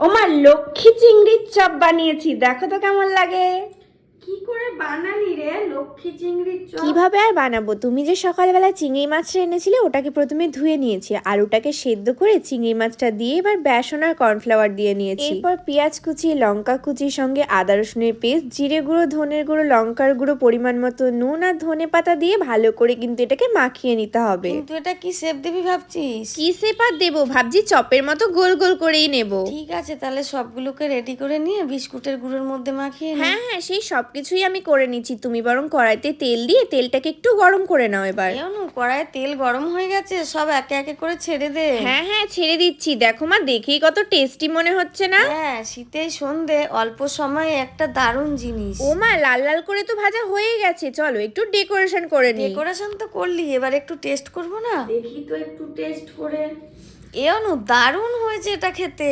ওমা লক্ষ্মী চিংড়ির চপ বানিয়েছি। দেখো তো কেমন লাগে। কি করে বানালি রে? লক্ষ্মী চিংড়ির চপ। কীভাবে আর বানাবো? তুমি যে সকালবেলা চিংড়ি মাছটা এনেছিলে ওটাকে প্রথমে ধুয়ে নিয়েছি আর ওটাকে সেদ্ধ করে চিংড়ি মাছটা দিয়ে এবার বেসন আর কর্নফ্লাওয়ার দিয়ে নিয়েছি। এরপর পেঁয়াজ কুচি লঙ্কা কুচির সঙ্গে আদা রসুনের পেস্ট জিরে গুঁড়ো ধনের গুঁড়ো লঙ্কার গুঁড়ো পরিমাণ মতো নুন আর ধনে পাতা দিয়ে ভালো করে কিন্তু এটাকে মাখিয়ে নিতে হবে। কিন্তু এটা কি সেপ দিবি ভাবছিস? কি সেপার দেবো? ভাবছি চপের মতো গোল গোল করেই নেব। ঠিক আছে তাহলে সবগুলোকে রেডি করে নিয়ে বিস্কুটের গুঁড়োর মধ্যে মাখিয়ে হ্যাঁ হ্যাঁ সেই সব কিছুই আমি করে নিচ্ছি। তুমি বরং কড়াইতে তেল দিয়ে তেলটাকে একটু গরম করে নাও এবার। কড়াইয়ে তেল গরম হয়ে গেছে সব একে একে করে ছেড়ে দে। হ্যাঁ হ্যাঁ ছেড়ে দিচ্ছি। দেখো মা দেখেই কত টেস্টি মনে হচ্ছে না? হ্যাঁ শীতে সন্ধে অল্প সময়ে একটা দারুণ জিনিস। ও মা লাল লাল করে তো ভাজা হয়ে গেছে। চলো একটু ডেকোরেশন করে নিই। ডেকোরেশন তো করলি এবার একটু টেস্ট করব না? দেখি তো একটু টেস্ট করে। এ অনু দারুণ হয়েছে এটা খেতে।